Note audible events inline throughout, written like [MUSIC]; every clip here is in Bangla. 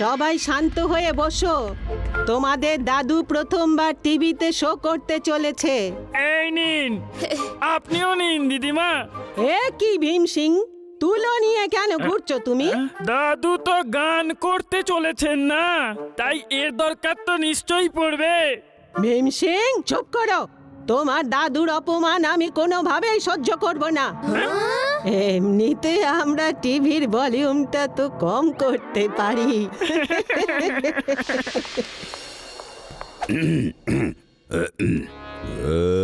সবাই শান্ত হয়ে বসো। তোমাদের দাদু প্রথমবার টিভিতে শো করতে চলেছে। এই নিন আপনিও নিন দিদিমা। এ কি ভীম সিং? তুলো নিয়ে কেন ঘুরছো তুমি? দাদু তো গান করতে চলেছেন না তাই এর দরকার তো নিশ্চয়ই পড়বে। ভীম সিং চুপ করো। তোমার দাদুর অপমান আমি কোনোভাবেই সহ্য করব না। এমনিতে আমরা টিভির ভলিউমটা তো কম করতে পারি। [LAUGHS] [COUGHS] [COUGHS]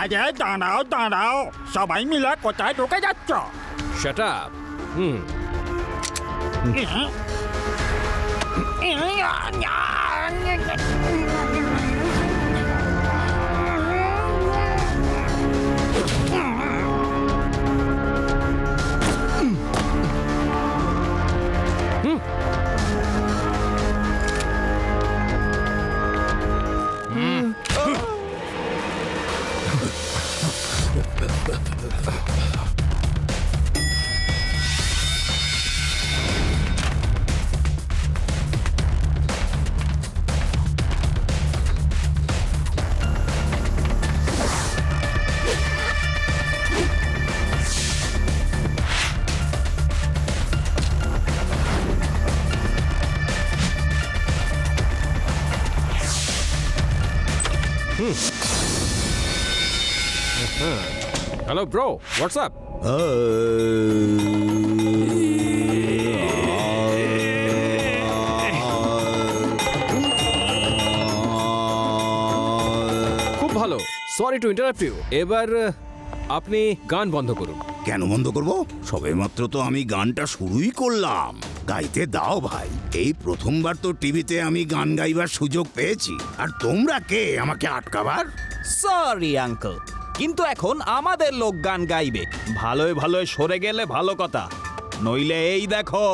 আরে দাঁড়াও দাঁড়াও সবাই মিলে কোথায় ঢুকে যাচ্ছ shut up hmm hello bro WhatsApp খুব ভালো। সরি টু ইন্টারাপ্ট ইউ এবার আপনি গান বন্ধ করুন। কেন বন্ধ করব? সবেমাত্র তো আমি গানটা শুরুই করলাম। গাইতে দাও ভাই। এই প্রথমবার তো টিভিতে আমি গান গাইবার সুযোগ পেয়েছি। আর তোমরা কে? আমাকে আটকাবার? সরি আঙ্কেল কিন্তু এখন আমাদের লোক গান গাইবে। ভালোই ভালোই সরে গেলে ভালো কথা। নইলে এই দেখো।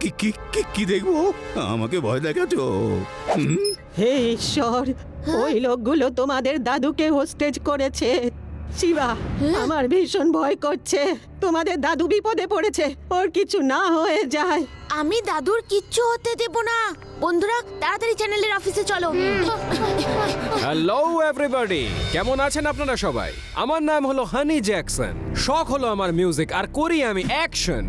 কি কি কি কি দেখব? আমাকে ভয় দেখাচ্ছ? হুম? হে ঈশ্বর ওই লোকগুলো তোমাদের দাদুকে হোস্টেজ করেছে। শিবা আমার ভীষণ ভয় করছে। তোমাদের দাদু বিপদে পড়েছে। ওর কিছু না হয়ে যায়। আমি দাদুর কিচ্ছু হতে দেব না। বন্ধুরা, তাড়াতাড়ি চ্যানেলের অফিসে চলো। হ্যালো এভরিবডি কেমন আছেন আপনারা সবাই? আমার নাম হলো হানি জ্যাকসন শখ হলো আমার মিউজিক আর করি আমি অ্যাকশন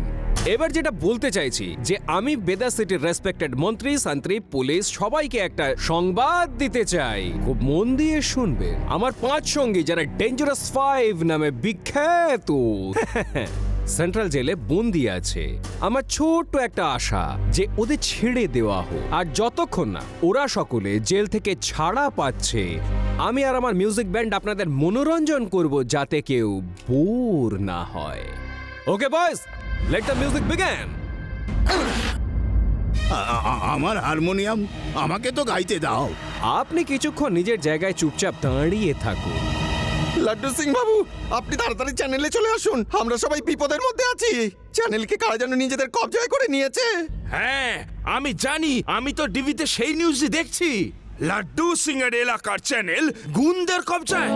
এবার যেটা বলতে চাইছি, যে আমি বেদা সিটির রেসপেক্টেড মন্ত্রী শান্ত্রী পুলিশ সবাইকে একটা সংবাদ দিতে চাই। খুব মন দিয়ে শুনবেন। আমার পাঁচ সঙ্গী, যারা ডেঞ্জারাস ফাইভ নামে বিখ্যাত। [LAUGHS] সেন্ট্রাল জেলে বন্দি আছে। আমার ছোট্ট একটা আশা যে ওদের ছেড়ে দেওয়া হোক। আর যতক্ষণ না ওরা সকলে জেল থেকে ছাড়া পাচ্ছে আমি আর আমার মিউজিক ব্যান্ড আপনাদের মনোরঞ্জন করব যাতে কেউ বোর না হয়। ওকে বয়স লেট দ্য মিউজিক আ- আমার হারমোনিয়াম আমাকে তো গাইতে দাও। আপনি কিছুক্ষণ নিজের জায়গায় চুপচাপ দাঁড়িয়ে থাকুন। লাড্ডু সিং বাবু আপনি তাড়াতাড়ি চ্যানেলে চলে আসুন। আমরা সবাই বিপদের মধ্যে আছি। চ্যানেলকে কারা যেন নিজেদের কবজায় করে নিয়েছে? হ্যাঁ আমি জানি আমি তো টিভিতে সেই নিউজই দেখছি। লাড্ডু সিং এর এলাকার চ্যানেল গুন্দের কবজায়।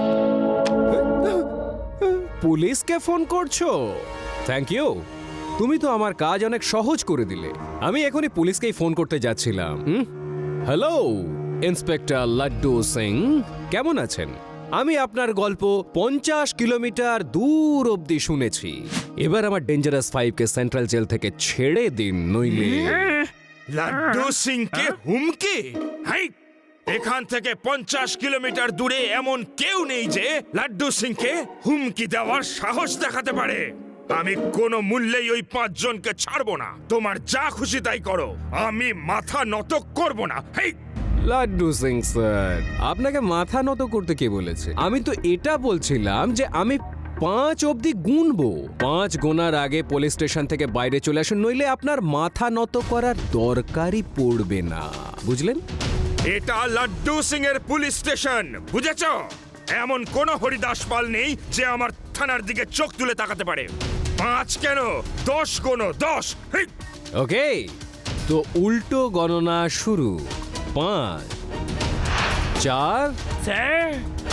পুলিশকে ফোন করছ? থ্যাংক ইউ তুমি তো আমার কাজ অনেক সহজ করে দিলে। আমি এখনই পুলিশকেই ফোন করতে যাচ্ছিলাম। হ্যালো ইন্সপেক্টর লাড্ডু সিং কেমন আছেন? আমি আপনার গল্প পঞ্চাশ কিলোমিটার দূর অবধি শুনেছি। এবার আমার ডেঞ্জারাস ফাইভকে সেন্ট্রাল জেল থেকে ছেড়ে দিন নইলে লাড্ডু সিং কে হুমকি? হাই! এখান থেকে পঞ্চাশ কিলোমিটার দূরে এমন কেউ নেই যে লাড্ডু সিং কে হুমকি দেওয়ার সাহস দেখাতে পারে। আমি কোনো মূল্যেই ওই পাঁচজনকে ছাড়বো না। তোমার যা খুশি তাই করো। আমি মাথা নত করব না। হেই! লাড্ডু সিং স্যার। আপনাকে মাথা নত করতে কে বলেছে? আমি তো এটা বলছিলাম যে আমি পাঁচ অবধি গুনবো। পাঁচ গোনার আগে পুলিশ স্টেশন থেকে বাইরে চলে আসুন নইলে আপনার মাথা নত করার দরকারই পড়বে না। বুঝলেন? এটা লাড্ডু সিং এর পুলিশ স্টেশন বুঝেছ? এমন কোন হরিদাস পাল নেই যে আমার থানার দিকে চোখ তুলে তাকাতে পারে। পাঁচ কেন? দশ কোন দশ! ওকে তো উল্টো গণনা শুরু। পাঁচ চার। স্যার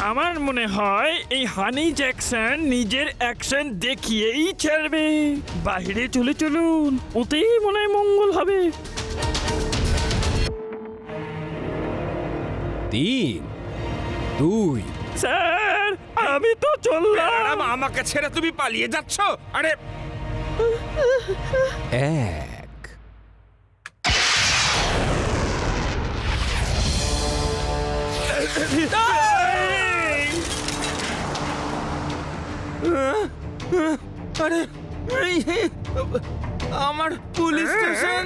আমার মনে হয় এই হানি জ্যাকসন নিজের অ্যাকশন দেখিয়েই ছাড়বে বাইরে চলে চলুন ওতেই মনে হয় মঙ্গল হবে। তিন দুই। স্যার আমি তো চললাম। আমাকে ছেড়ে তুমি পালিয়ে যাচ্ছ। আরে। এক। আরে আমার পুলিশ স্টেশন।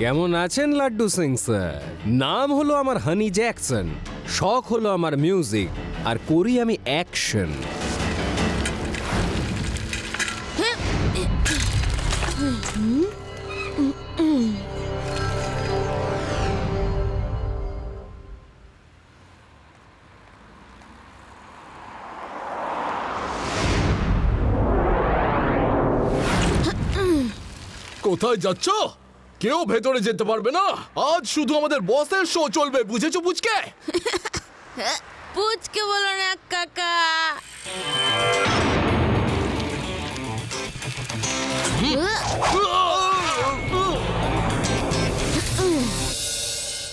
কেমন আছেন লাড্ডু সিং স্যার? নাম হলো আমার হানি জ্যাকসন শখ হলো আমার মিউজিক আর করি আমি অ্যাকশন। কোথায় যাচ্ছ? কেউ ভেতরে যেতে পারবে না। আজ শুধু আমাদের বসের শো চলবে, বুঝেছ পুচকে? [LAUGHS] পুচকে বলো না, কাকা।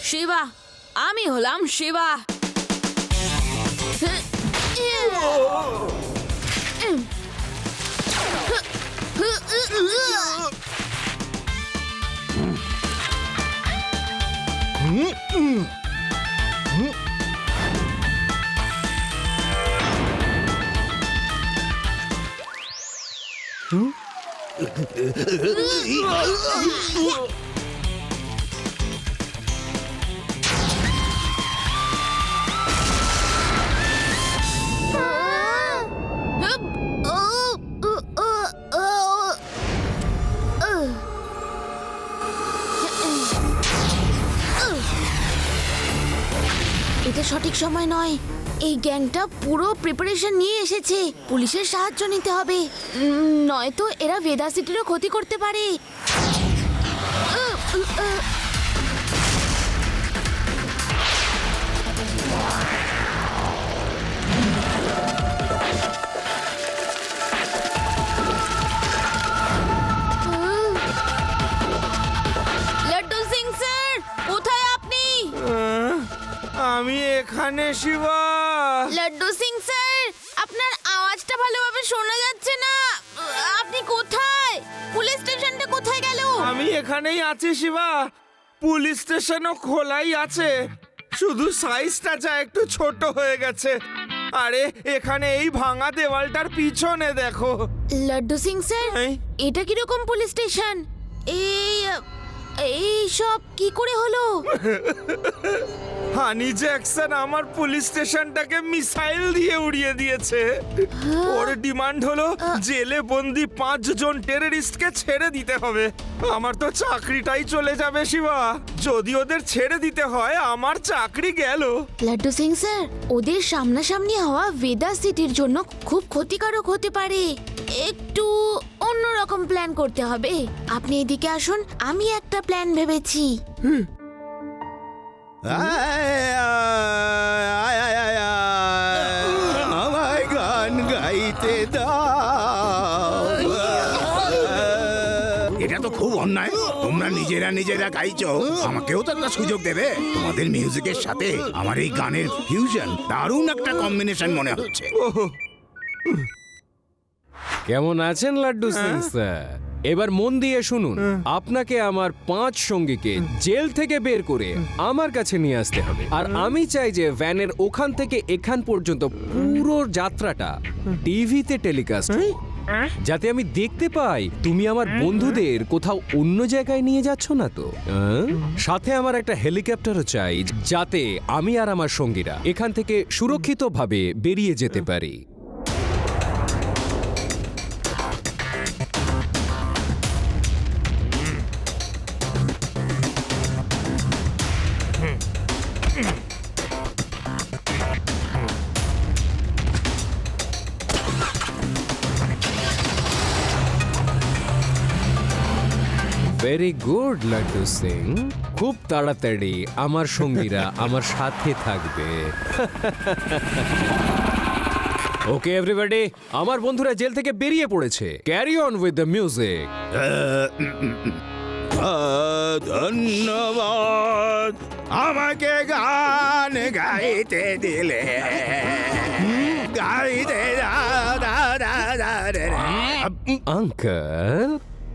শিবা, আমি হলাম শিবা। এটা সঠিক সময় নয়। এই গ্যাংটা পুরো প্রিপারেশন নিয়ে এসেছে। পুলিশের সাহায্য নিতে হবে। নয়তো এরা ভেদা সিটিরও ক্ষতি করতে পারে। এখানে শিবা। লাড্ডু সিং স্যার আপনার আওয়াজটা ভালোভাবে শোনা যাচ্ছে না। আপনি কোথায়? পুলিশ স্টেশনটা কোথায় গেল? আমি এখানেই আছি শিবা। পুলিশ স্টেশনও খোলাই আছে। শুধু সাইজটা যা একটু ছোট হয়ে গেছে। আরে এখানে এই ভাঙা দেওয়ালটার পিছনে দেখো। লাড্ডু সিং স্যার এই? এটা কীরকম পুলিশ স্টেশন? এই এই সব কি করে হলো? [LAUGHS] হানি জ্যাকসন আমার পুলিশ স্টেশনটাকে মিসাইল দিয়ে উড়িয়ে দিয়েছে। ওর ডিমান্ড হলো জেলে বন্দি পাঁচজন টেররিস্টকে ছেড়ে দিতে হবে। আমার তো চাকরিটাই চলে যাবে শিবা। যদি ওদের ছেড়ে দিতে হয় আমার চাকরি গেল। লাড্ডু সিং স্যার ওদের সামনাসামনি হওয়া ভেদা সিটির জন্য খুব ক্ষতিকারক হতে পারে। একটু অন্যরকম প্ল্যান করতে হবে। আপনি এদিকে আসুন আমি একটা প্ল্যান ভেবেছি। আমায় গান গাইতে দাও এটা তো খুব অন্যায়। তোমরা নিজেরা নিজেরা গাইছো। আমাকেও তো একটা সুযোগ দেবে। তোমাদের মিউজিকের সাথে আমার এই গানের ফিউশন দারুণ একটা কম্বিনেশন মনে হচ্ছে। কেমন আছেন লাড্ডু সিং স্যার? এবার মন দিয়ে শুনুন আপনাকে আমার পাঁচ সঙ্গীকে জেল থেকে বের করে আমার কাছে নিয়ে আসতে হবে। আর আমি চাই যে ভ্যানের ওখান থেকে এখান পর্যন্ত পুরো যাত্রাটা টিভিতে টেলিকাস্ট যাতে আমি দেখতে পাই তুমি আমার বন্ধুদের কোথাও অন্য জায়গায় নিয়ে যাচ্ছ না তো? সাথে আমার একটা হেলিকপ্টারও চাই যাতে আমি আর আমার সঙ্গীরা এখান থেকে সুরক্ষিতভাবে বেরিয়ে যেতে পারি। ভেরি গুড লাড্ডু সিং খুব তাড়াতাড়ি আমার সঙ্গীরা আমার সাথে থাকবে ওকে এভরিবডি আমার বন্ধুরা জেল থেকে বেরিয়ে পড়েছে carry on with the music ধন্যবাদ আমাকে গান গাইতে দিলে গাইতে। আঙ্কেল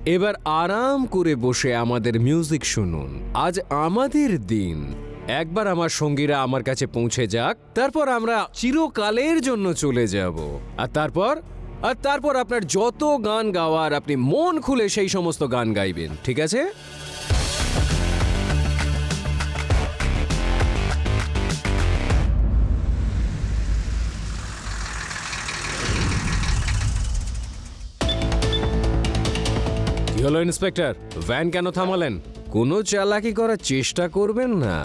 এবার আরাম করে বসে আমাদের মিউজিক শুনুন। আজ আমাদের দিন। একবার আমার সঙ্গীরা আমার কাছে পৌঁছে যাক, তারপর আমরা চিরকালের জন্য চলে যাব। আর তারপর? আর তারপর আপনার যত গান গাওয়ার আপনি মন খুলে সেই সমস্ত গান গাইবেন, ঠিক আছে? হলো ইন্সপেক্টর ভ্যান কেন থামালেন কোনো চালাকি করার চেষ্টা করবেন না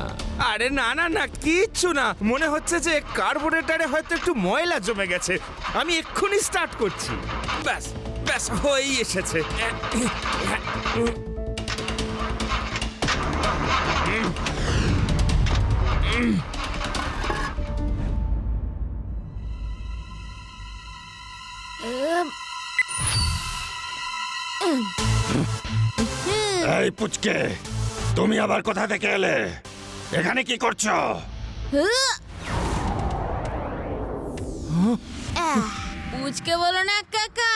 আরে না না না কিচ্ছু না মনে হচ্ছে যে কার্বোরেটরে হয়তো একটু ময়লা জমে গেছে আমি এক্ষুনি স্টার্ট করছি ব্যাস ব্যাস হয়েই এসেছে এই পুচকে তুমি আবার কোথা থেকে এলে? এখানে কি করছ? পুচকে বলো না কাকা।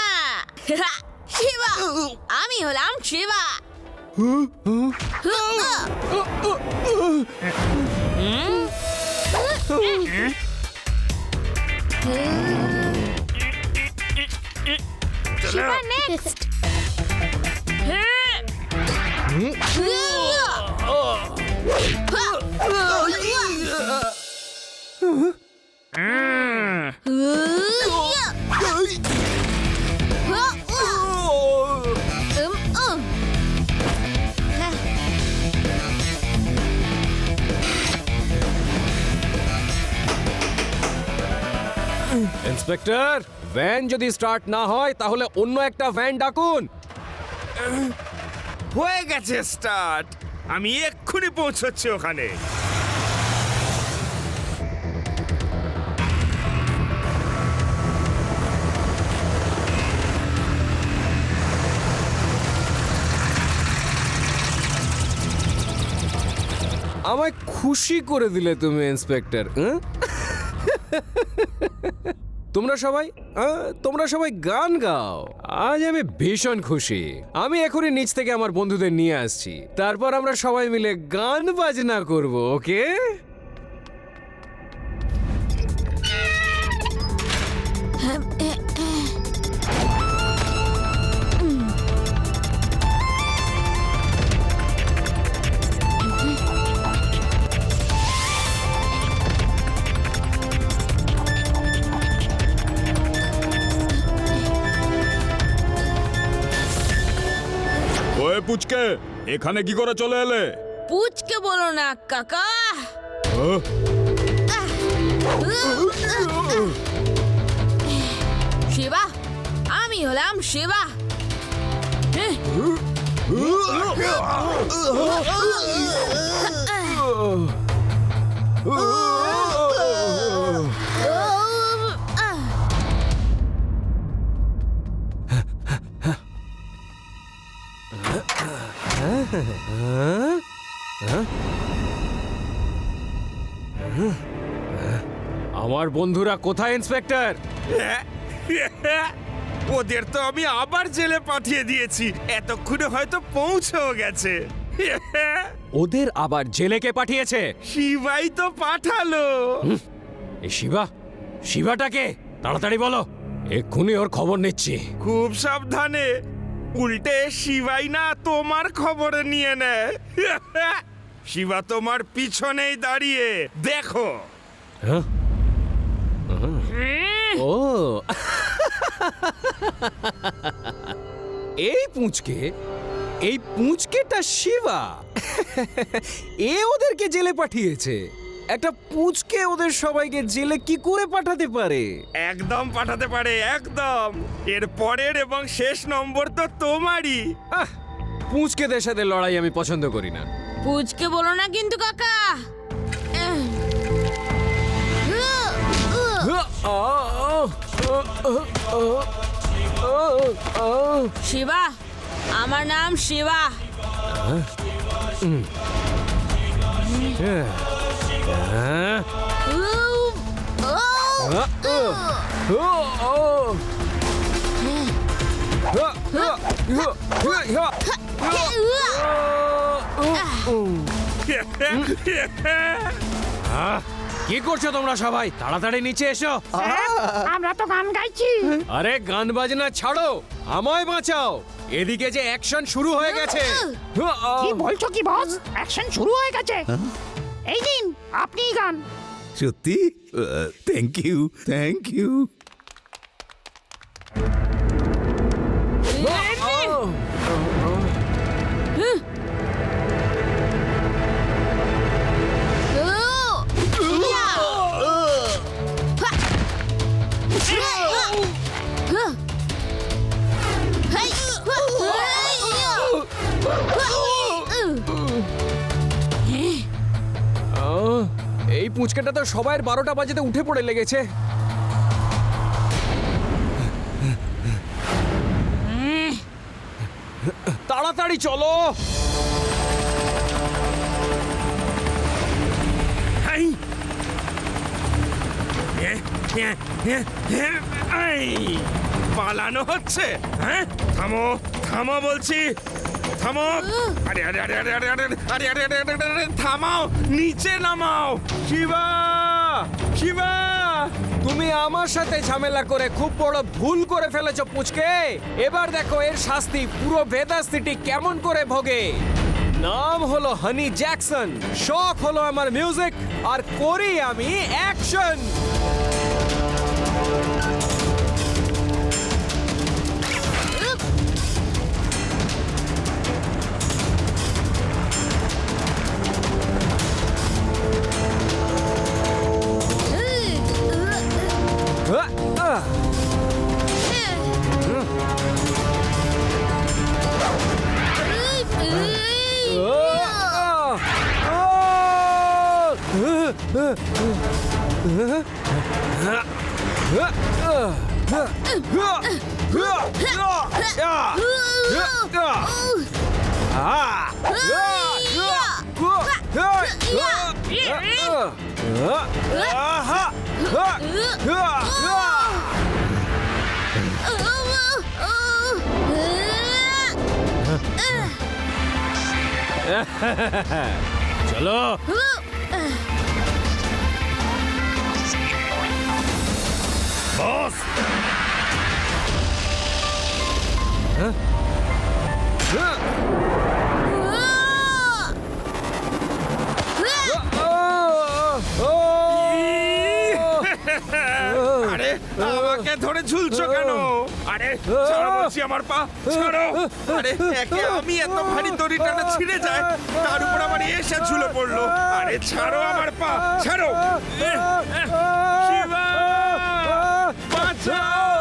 শিবা আমি হলাম Shiva. Shiva next inspector van যদি স্টার্ট না হয় তাহলে অন্য একটা ভ্যান ডাকুন। হয়ে গেছে স্টার্ট আমি এক্ষুনি পৌঁছচ্ছি ওখানে আমায় খুশি করে দিলে তুমি ইন্সপেক্টর হুঁ? তোমরা সবাই তোমরা সবাই গান গাও। আজ আমি ভীষণ খুশি। আমি এখনই নিচ থেকে আমার বন্ধুদের নিয়ে আসছি। তারপর আমরা সবাই মিলে গান বাজনা করব, ওকে? পুচকে এখানে কি করে চলে এলে? পুচকে বলো না কাকা। শিবা আমি হলাম শিবা। আমার বন্ধুরা কোথায় ইন্সপেক্টর? ওদের তো আমি আবার জেলে পাঠিয়ে দিয়েছি। এতক্ষণে হয়তো পৌঁছেও গেছে। ওদের আবার জেলেকে পাঠিয়েছে? শিবাই তো পাঠালো। এই শিবা শিবাটাকে তাড়াতাড়ি বলো। এক্ষুনি ওর খবর নিচ্ছি। খুব সাবধানে। উল্টে শিবাই না তোমার খবর নিয়ে নেয়। শিবা তোমার পিছনেই দাঁড়িয়ে দেখো। হ্যাঁ? ও। [LAUGHS] এই পুঁচকে এই পুঁচকেটা শিবা। [LAUGHS] এ ওদেরকে জেলে পাঠিয়েছে। একটা পুচকে ওদের সবাইকে জেলে কি করে পাঠাতে পারে? একদম পাঠাতে পারে একদম। এর পরের এবং শেষ নম্বর তো তোমারই। আহ, পুঁচকেদের সাথে লড়াই আমি পছন্দ করি না। পুচকে বলো না কিন্তু কাকা। শিবা আমার নাম শিবা। হ্যাঁ? কি করছ তোমরা সবাই? তাড়াতাড়ি নিচে এসো। আমরা তো গান গাইছি। আরে গান বাজনা ছাড়ো। আমায় বাঁচাও। এদিকে যে অ্যাকশন শুরু হয়ে গেছে। কি বলছো কি বস? অ্যাকশন শুরু হয়ে গেছে। এই নিন আপনি গান। সত্যি? থ্যাংক ইউ থ্যাংক ইউ পুচকেটা তো সবাইয়ের বারোটা বাজেতে উঠে পড়ে লেগেছে। তাড়াতাড়ি চলো! পালানো হচ্ছে হ্যাঁ? থামো থামো বলছি। থামো আরে আরে আরে আরে আরে আরে আরে আরে আরে আরে আরে থামাও নিচে নামাও শিবা শিবা তুমি আমার সাথে ঝামেলা করে খুব বড় ভুল করে ফেলেছো পুচকে এবার দেখো এর শাস্তি পুরো ভেদা সিটি কেমন করে ভোগে নাম হলো হানি জ্যাকসন শখ হলো আমার মিউজিক আর করি আমি অ্যাকশন चलो बॉस [LAUGHS] আরে, আমাকে ধরে ঝুলছো কেন? আরে বলছি আমার পা, ছাড়ো। আরে, একে আমি এত ভারী দড়িটানা ছিঁড়ে যায়, তার উপর আমার এসে ঝুলে পড়ল। আরে, ছাড়ো আমার পা, ছাড়ো। শিবা, বাঁচাও।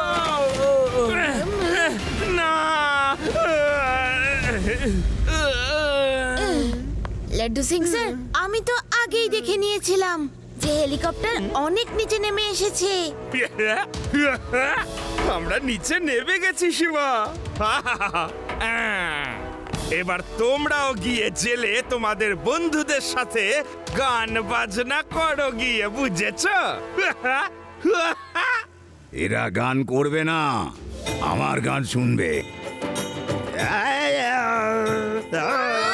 লাড্ডু সিং স্যার আমি তো আগেই দেখে নিয়েছিলাম যে হেলিকপ্টার অনেক নিচে নেমে এসেছে। আমরা নিচে নেমে গেছি শিবা। এবার তোমরাও গিয়ে জেলে তোমাদের বন্ধুদের সাথে গান বাজনা করো গিয়ে বুঝেছ? এরা গান করবে না আমার গান শুনবে। Ah!